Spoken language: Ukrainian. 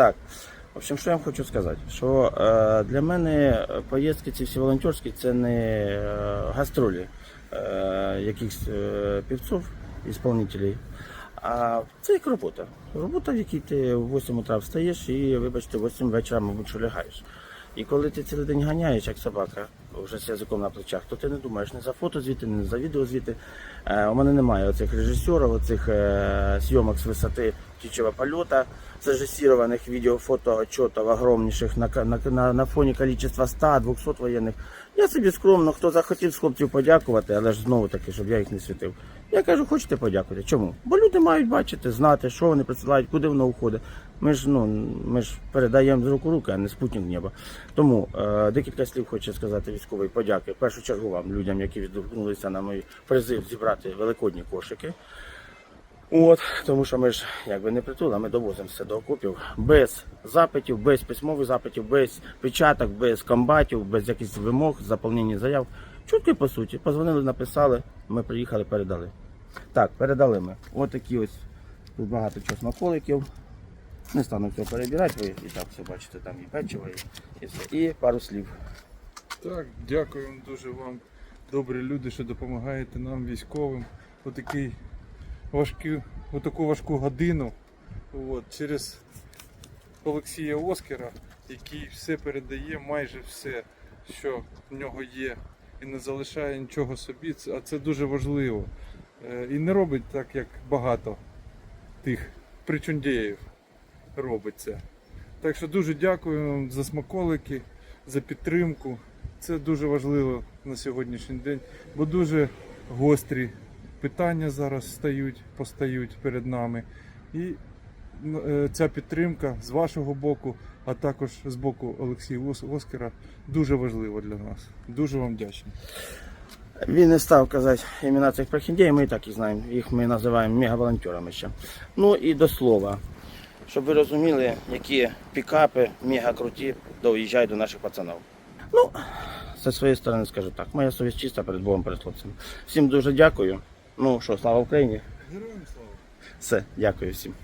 Так, в общем, що я вам хочу сказати, що е, для мене поїздки ці всі волонтерські це не е, гастролі е, якихось е, півців, ісполнителів, а це як робота. Робота, в якій ти в 8 утра встаєш і, вибачте, в 8 вечора, мабуть, що лягаєш. І коли ти цілий день ганяєш, як собака, вже з язиком на плечах, то ти не думаєш не за фото звідти, не за відео звідти. Е, у мене немає оцих режисерів, оцих е, зйомок з висоти птичого польоту, зрежисірованих відео, фото, отчетів огромніших на, на, на, на фоні кількості 100-200 воєнних. Я собі скромно, хто захотів з хлопців подякувати, але ж знову таки, щоб я їх не світив. Я кажу, хочете подякувати. Чому? Бо люди мають бачити, знати, що вони присилають, куди воно уходить. Ми ж ну ми ж передаємо з рук у руки, а не спутник неба. Тому е, декілька слів хочу сказати військової подяки. В першу чергу вам, людям, які відгукнулися на мій призив зібрати великодні кошики. От, тому що ми ж якби не притул, а ми довозимо все до окопів без запитів, без письмових запитів, без печаток, без комбатів, без якихось вимог, заповнення заяв. Чутко і по суті. Позвонили, написали, ми приїхали, передали. Так, передали ми. От такі ось тут багато чого. Не стану все перебирати, ви і так все бачите, там і печиво, і, і. І пару слів. Так, дякую дуже вам, добрі люди, що допомагаєте нам, військовим, у такий важкий, у таку важку годину. От, через Олексія Оскара, який все передає, майже все, що в нього є, і не залишає нічого собі. А це дуже важливо. Е, І не робить так, як багато тих причундіїв робить це. Так що дуже дякую вам за смаколики, за підтримку. Це дуже важливо на сьогоднішній день, бо дуже гострі питання зараз стають, постають перед нами. І е, ця підтримка з вашого боку, а також з боку Олексія Оскара, дуже важлива для нас. Дуже вам вдячний. Він не став казати імена цих прохіндеїв, ми і так їх знаємо. Їх ми називаємо мегаволонтерами ще. Ну і до слова, щоб ви розуміли, які пікапи мега круті доїжджають до наших пацанів. Ну, зі своєї сторони скажу так, моя совість чиста перед Богом, перед хлопцями. Всім дуже дякую. Ну що, слава Україні. Героям слава! Все, дякую всім.